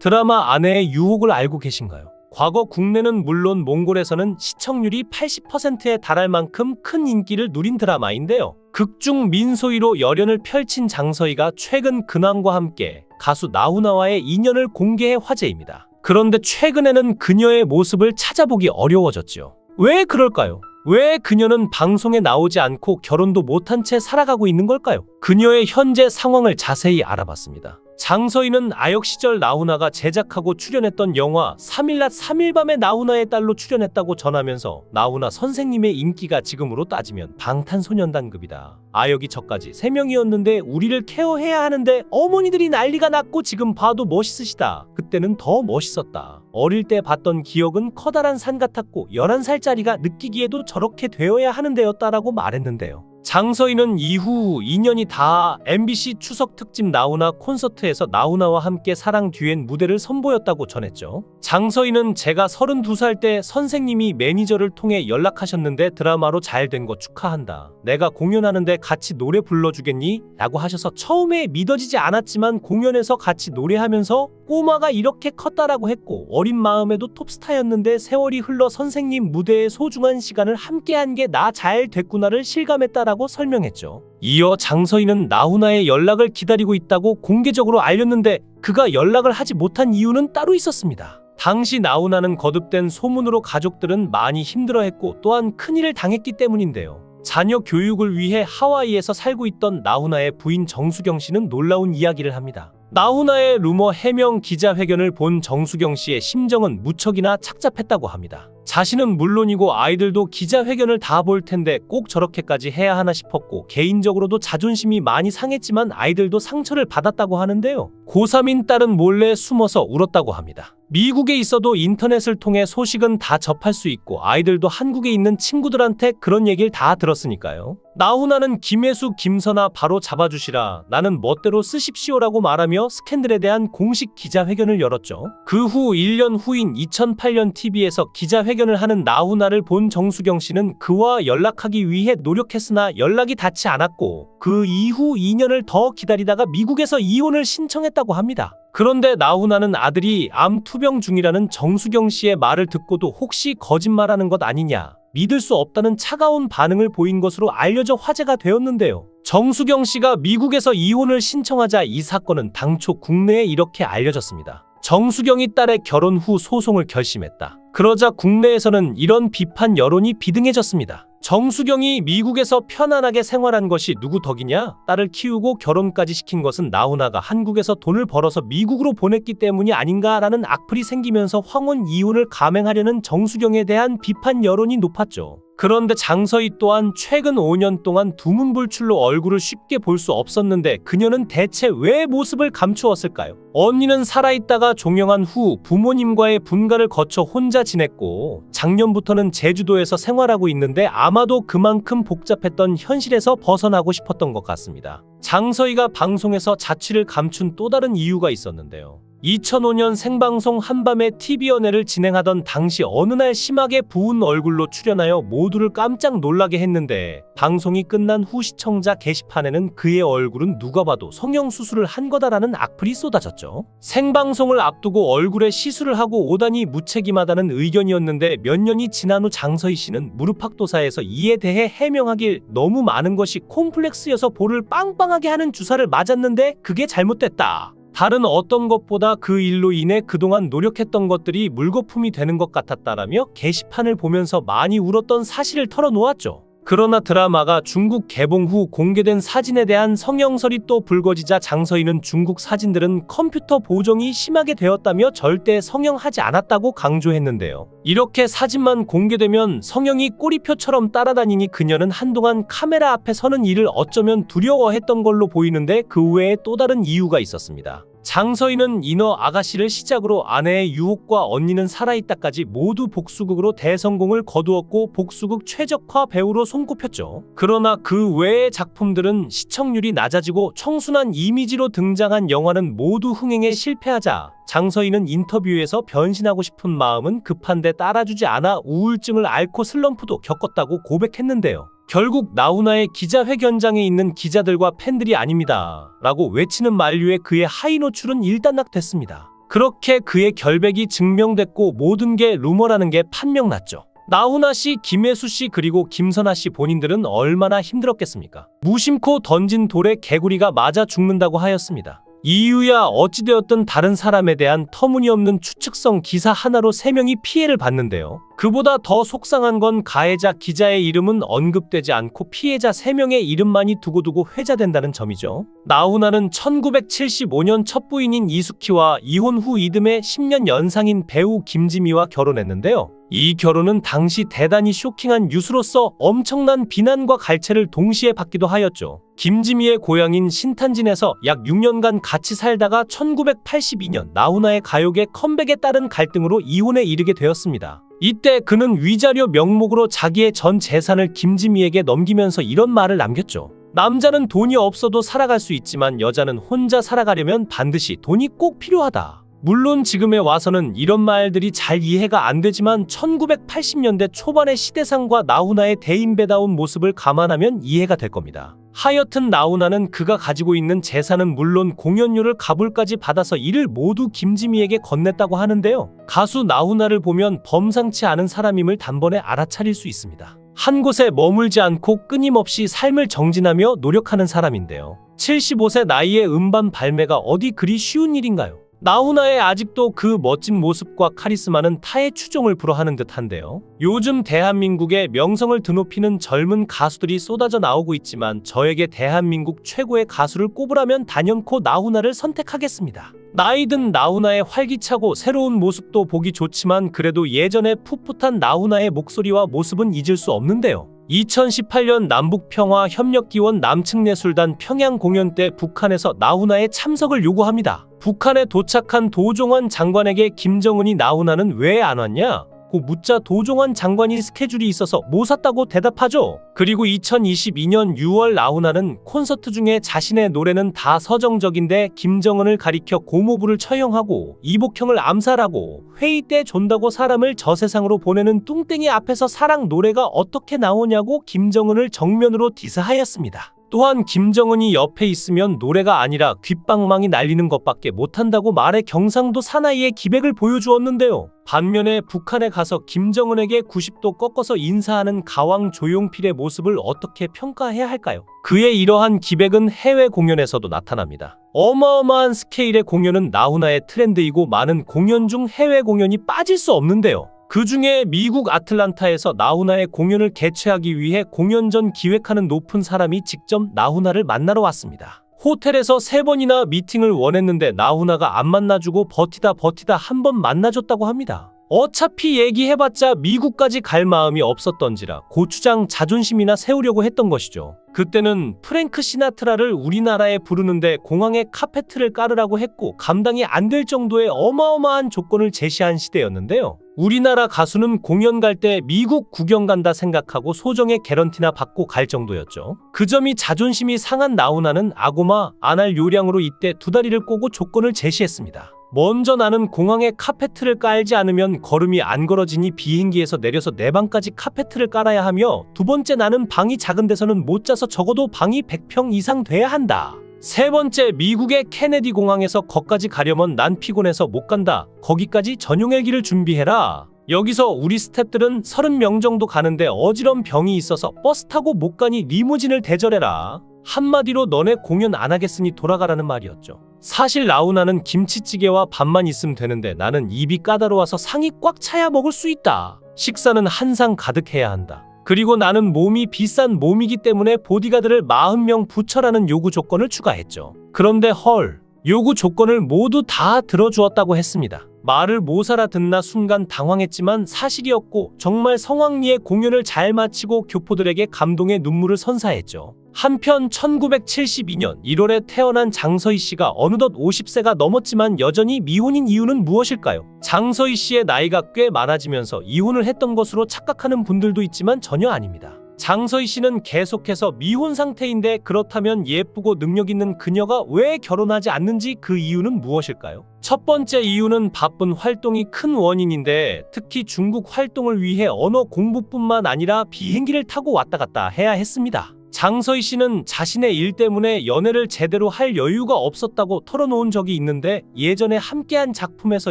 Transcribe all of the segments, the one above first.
드라마 아내의 유혹을 알고 계신가요? 과거 국내는 물론 몽골에서는 시청률이 80%에 달할 만큼 큰 인기를 누린 드라마인데요. 극중 민소희로 열연을 펼친 장서희가 최근 근황과 함께 가수 나훈아와의 인연을 공개해 화제입니다. 그런데 최근에는 그녀의 모습을 찾아보기 어려워졌죠. 왜 그럴까요? 왜 그녀는 방송에 나오지 않고 결혼도 못한 채 살아가고 있는 걸까요? 그녀의 현재 상황을 자세히 알아봤습니다. 장서희는 아역 시절 나훈아가 제작하고 출연했던 영화 3일낮 3일밤의 나훈아의 딸로 출연했다고 전하면서 나훈아 선생님의 인기가 지금으로 따지면 방탄소년단급이다. 아역이 저까지 3명이었는데 우리를 케어해야 하는데 어머니들이 난리가 났고 지금 봐도 멋있으시다. 그때는 더 멋있었다. 어릴 때 봤던 기억은 커다란 산 같았고 11살짜리가 느끼기에도 저렇게 되어야 하는 데였다라고 말했는데요. 장서희는 이후 2년이 다 MBC 추석 특집 나훈아 콘서트에서 나훈아와 함께 사랑 듀엣 무대를 선보였다고 전했죠. 장서희는 제가 32살 때 선생님이 매니저를 통해 연락하셨는데 드라마로 잘 된 거 축하한다. 내가 공연하는데 같이 노래 불러주겠니? 라고 하셔서 처음에 믿어지지 않았지만 공연에서 같이 노래하면서 꼬마가 이렇게 컸다라고 했고 어린 마음에도 톱스타였는데 세월이 흘러 선생님 무대에 소중한 시간을 함께한 게 나 잘 됐구나를 실감했다라고 설명했죠. 이어 장서희는 나훈아의 연락을 기다리고 있다고 공개적으로 알렸는데 그가 연락을 하지 못한 이유는 따로 있었습니다. 당시 나훈아는 거듭된 소문으로 가족들은 많이 힘들어했고 또한 큰일을 당했기 때문인데요. 자녀 교육을 위해 하와이에서 살고 있던 나훈아의 부인 정수경 씨는 놀라운 이야기를 합니다. 나훈아의 루머 해명 기자회견을 본 정수경 씨의 심정은 무척이나 착잡했다고 합니다. 자신은 물론이고 아이들도 기자회견을 다 볼 텐데 꼭 저렇게까지 해야 하나 싶었고 개인적으로도 자존심이 많이 상했지만 아이들도 상처를 받았다고 하는데요. 고3인 딸은 몰래 숨어서 울었다고 합니다. 미국에 있어도 인터넷을 통해 소식은 다 접할 수 있고 아이들도 한국에 있는 친구들한테 그런 얘기를 다 들었으니까요. 나훈아는 김혜수, 김선아 바로 잡아주시라 나는 멋대로 쓰십시오라고 말하며 스캔들에 대한 공식 기자회견을 열었죠. 그 후 1년 후인 2008년 TV에서 기자회견을 하는 나훈아를 본 정수경 씨는 그와 연락하기 위해 노력했으나 연락이 닿지 않았고 그 이후 2년을 더 기다리다가 미국에서 이혼을 신청했다고 합니다. 그런데 나훈아는 아들이 암 투병 중이라는 정수경 씨의 말을 듣고도 혹시 거짓말하는 것 아니냐 믿을 수 없다는 차가운 반응을 보인 것으로 알려져 화제가 되었는데요. 정수경 씨가 미국에서 이혼을 신청하자 이 사건은 당초 국내에 이렇게 알려졌습니다. 정수경이 딸의 결혼 후 소송을 결심했다. 그러자 국내에서는 이런 비판 여론이 비등해졌습니다. 정수경이 미국에서 편안하게 생활한 것이 누구 덕이냐? 딸을 키우고 결혼까지 시킨 것은 나훈아가 한국에서 돈을 벌어서 미국으로 보냈기 때문이 아닌가라는 악플이 생기면서 황혼 이혼을 감행하려는 정수경에 대한 비판 여론이 높았죠. 그런데 장서희 또한 최근 5년 동안 두문불출로 얼굴을 쉽게 볼 수 없었는데 그녀는 대체 왜 모습을 감추었을까요? 언니는 살아있다가 종영한 후 부모님과의 분가를 거쳐 혼자 지냈고 작년부터는 제주도에서 생활하고 있는데 아마도 그만큼 복잡했던 현실에서 벗어나고 싶었던 것 같습니다. 장서희가 방송에서 자취를 감춘 또 다른 이유가 있었는데요. 2005년 생방송 한밤에 TV 연애를 진행하던 당시 어느 날 심하게 부은 얼굴로 출연하여 모두를 깜짝 놀라게 했는데 방송이 끝난 후 시청자 게시판에는 그의 얼굴은 누가 봐도 성형수술을 한 거다라는 악플이 쏟아졌죠. 생방송을 앞두고 얼굴에 시술을 하고 오다니 무책임하다는 의견이었는데 몇 년이 지난 후 장서희 씨는 무릎팍도사에서 이에 대해 해명하길 너무 많은 것이 콤플렉스여서 볼을 빵빵하게 하는 주사를 맞았는데 그게 잘못됐다. 다른 어떤 것보다 그 일로 인해 그동안 노력했던 것들이 물거품이 되는 것 같았다라며 게시판을 보면서 많이 울었던 사실을 털어놓았죠. 그러나 드라마가 중국 개봉 후 공개된 사진에 대한 성형설이 또 불거지자 장서희는 중국 사진들은 컴퓨터 보정이 심하게 되었다며 절대 성형하지 않았다고 강조했는데요. 이렇게 사진만 공개되면 성형이 꼬리표처럼 따라다니니 그녀는 한동안 카메라 앞에 서는 일을 어쩌면 두려워했던 걸로 보이는데 그 외에 또 다른 이유가 있었습니다. 장서희는 인어 아가씨를 시작으로 아내의 유혹과 언니는 살아있다까지 모두 복수극으로 대성공을 거두었고 복수극 최적화 배우로 손꼽혔죠. 그러나 그 외의 작품들은 시청률이 낮아지고 청순한 이미지로 등장한 영화는 모두 흥행에 실패하자 장서희는 인터뷰에서 변신하고 싶은 마음은 급한데 따라주지 않아 우울증을 앓고 슬럼프도 겪었다고 고백했는데요. 결국 나훈아의 기자회견장에 있는 기자들과 팬들이 아닙니다. 라고 외치는 만류에 그의 하이 노출은 일단락됐습니다. 그렇게 그의 결백이 증명됐고 모든 게 루머라는 게 판명났죠. 나훈아 씨, 김혜수 씨 그리고 김선아 씨 본인들은 얼마나 힘들었겠습니까? 무심코 던진 돌에 개구리가 맞아 죽는다고 하였습니다. 이유야 어찌되었든 다른 사람에 대한 터무니없는 추측성 기사 하나로 세명이 피해를 봤는데요. 그보다 더 속상한 건 가해자 기자의 이름은 언급되지 않고 피해자 세명의 이름만이 두고두고 회자된다는 점이죠. 나훈아는 1975년 첫 부인인 이숙희와 이혼 후 이듬해 10년 연상인 배우 김지미와 결혼했는데요. 이 결혼은 당시 대단히 쇼킹한 뉴스로서 엄청난 비난과 갈채를 동시에 받기도 하였죠. 김지미의 고향인 신탄진에서 약 6년간 같이 살다가 1982년 나훈아의 가요계 컴백에 따른 갈등으로 이혼에 이르게 되었습니다. 이때 그는 위자료 명목으로 자기의 전 재산을 김지미에게 넘기면서 이런 말을 남겼죠. 남자는 돈이 없어도 살아갈 수 있지만 여자는 혼자 살아가려면 반드시 돈이 꼭 필요하다. 물론 지금에 와서는 이런 말들이 잘 이해가 안 되지만 1980년대 초반의 시대상과 나훈아의 대인배다운 모습을 감안하면 이해가 될 겁니다. 하여튼 나훈아는 그가 가지고 있는 재산은 물론 공연료를 가불까지 받아서 이를 모두 김지미에게 건넸다고 하는데요. 가수 나훈아를 보면 범상치 않은 사람임을 단번에 알아차릴 수 있습니다. 한 곳에 머물지 않고 끊임없이 삶을 정진하며 노력하는 사람인데요. 75세 나이에 음반 발매가 어디 그리 쉬운 일인가요? 나훈아의 아직도 그 멋진 모습과 카리스마는 타의 추종을 불허하는 듯한데요. 요즘 대한민국의 명성을 드높이는 젊은 가수들이 쏟아져 나오고 있지만 저에게 대한민국 최고의 가수를 꼽으라면 단연코 나훈아를 선택하겠습니다. 나이든 나훈아의 활기차고 새로운 모습도 보기 좋지만 그래도 예전의 풋풋한 나훈아의 목소리와 모습은 잊을 수 없는데요. 2018년 남북평화협력기원 남측예술단 평양 공연 때 북한에서 나훈아의 참석을 요구합니다. 북한에 도착한 도종환 장관에게 김정은이 나훈아는 왜 안 왔냐? 고 묻자 도종환 장관이 스케줄이 있어서 못 샀다고 대답하죠. 그리고 2022년 6월 나훈아는 콘서트 중에 자신의 노래는 다 서정적인데 김정은을 가리켜 고모부를 처형하고 이복형을 암살하고 회의 때 존다고 사람을 저 세상으로 보내는 뚱땡이 앞에서 사랑 노래가 어떻게 나오냐고 김정은을 정면으로 디스하였습니다. 또한 김정은이 옆에 있으면 노래가 아니라 귓방망이 날리는 것밖에 못한다고 말해 경상도 사나이의 기백을 보여주었는데요. 반면에 북한에 가서 김정은에게 90도 꺾어서 인사하는 가왕 조용필의 모습을 어떻게 평가해야 할까요? 그의 이러한 기백은 해외 공연에서도 나타납니다. 어마어마한 스케일의 공연은 나훈아의 트렌드이고 많은 공연 중 해외 공연이 빠질 수 없는데요. 그 중에 미국 아틀란타에서 나훈아의 공연을 개최하기 위해 공연 전 기획하는 높은 사람이 직접 나훈아를 만나러 왔습니다. 호텔에서 세 번이나 미팅을 원했는데 나훈아가 안 만나주고 버티다 버티다 한 번 만나줬다고 합니다. 어차피 얘기해봤자 미국까지 갈 마음이 없었던지라 고추장 자존심이나 세우려고 했던 것이죠. 그때는 프랭크 시나트라를 우리나라에 부르는데 공항에 카페트를 깔으라고 했고 감당이 안 될 정도의 어마어마한 조건을 제시한 시대였는데요. 우리나라 가수는 공연 갈 때 미국 구경 간다 생각하고 소정의 개런티나 받고 갈 정도였죠. 그 점이 자존심이 상한 나훈아는 아고마 안할 요량으로 이때 두 다리를 꼬고 조건을 제시했습니다. 먼저 나는 공항에 카페트를 깔지 않으면 걸음이 안 걸어지니 비행기에서 내려서 내 방까지 카페트를 깔아야 하며 두 번째 나는 방이 작은 데서는 못 자서 적어도 방이 100평 이상 돼야 한다. 세 번째 미국의 케네디 공항에서 거기까지 가려면 난 피곤해서 못 간다. 거기까지 전용 헬기를 준비해라. 여기서 우리 스탭들은 30명 정도 가는데 어지럼 병이 있어서 버스 타고 못 가니 리무진을 대절해라. 한마디로 너네 공연 안 하겠으니 돌아가라는 말이었죠. 사실 나훈아는 김치찌개와 밥만 있으면 되는데 나는 입이 까다로워서 상이 꽉 차야 먹을 수 있다. 식사는 한 상 가득해야 한다. 그리고 나는 몸이 비싼 몸이기 때문에 보디가드를 40명 붙여라는 요구 조건을 추가했죠. 그런데 헐, 요구 조건을 모두 다 들어주었다고 했습니다. 말을 못 알아듣나 순간 당황했지만 사실이었고 정말 성황리에 공연을 잘 마치고 교포들에게 감동의 눈물을 선사했죠. 한편 1972년 1월에 태어난 장서희 씨가 어느덧 50세가 넘었지만 여전히 미혼인 이유는 무엇일까요? 장서희 씨의 나이가 꽤 많아지면서 이혼을 했던 것으로 착각하는 분들도 있지만 전혀 아닙니다. 장서희 씨는 계속해서 미혼 상태인데 그렇다면 예쁘고 능력 있는 그녀가 왜 결혼하지 않는지 그 이유는 무엇일까요? 첫 번째 이유는 바쁜 활동이 큰 원인인데 특히 중국 활동을 위해 언어 공부뿐만 아니라 비행기를 타고 왔다 갔다 해야 했습니다. 장서희 씨는 자신의 일 때문에 연애를 제대로 할 여유가 없었다고 털어놓은 적이 있는데 예전에 함께한 작품에서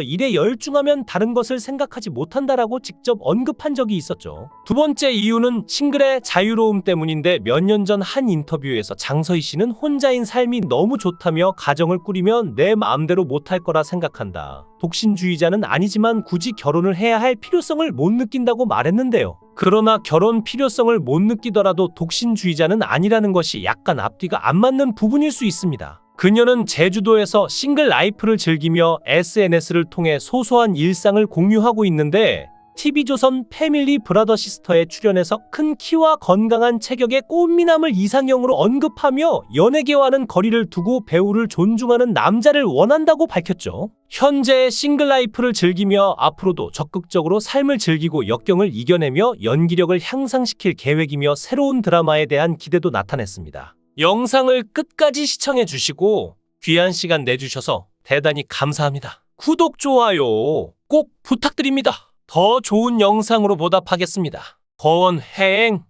일에 열중하면 다른 것을 생각하지 못한다라고 직접 언급한 적이 있었죠. 두 번째 이유는 싱글의 자유로움 때문인데 몇 년 전 한 인터뷰에서 장서희 씨는 혼자인 삶이 너무 좋다며 가정을 꾸리면 내 마음대로 못할 거라 생각한다. 독신주의자는 아니지만 굳이 결혼을 해야 할 필요성을 못 느낀다고 말했는데요. 그러나 결혼 필요성을 못 느끼더라도 독신주의자는 아니라는 것이 약간 앞뒤가 안 맞는 부분일 수 있습니다. 그녀는 제주도에서 싱글 라이프를 즐기며 SNS를 통해 소소한 일상을 공유하고 있는데 TV조선 패밀리 브라더 시스터에 출연해서 큰 키와 건강한 체격의 꽃미남을 이상형으로 언급하며 연예계와는 거리를 두고 배우를 존중하는 남자를 원한다고 밝혔죠. 현재 싱글 라이프를 즐기며 앞으로도 적극적으로 삶을 즐기고 역경을 이겨내며 연기력을 향상시킬 계획이며 새로운 드라마에 대한 기대도 나타냈습니다. 영상을 끝까지 시청해 주시고 귀한 시간 내주셔서 대단히 감사합니다. 구독, 좋아요 꼭 부탁드립니다. 더 좋은 영상으로 보답하겠습니다. 거원 해행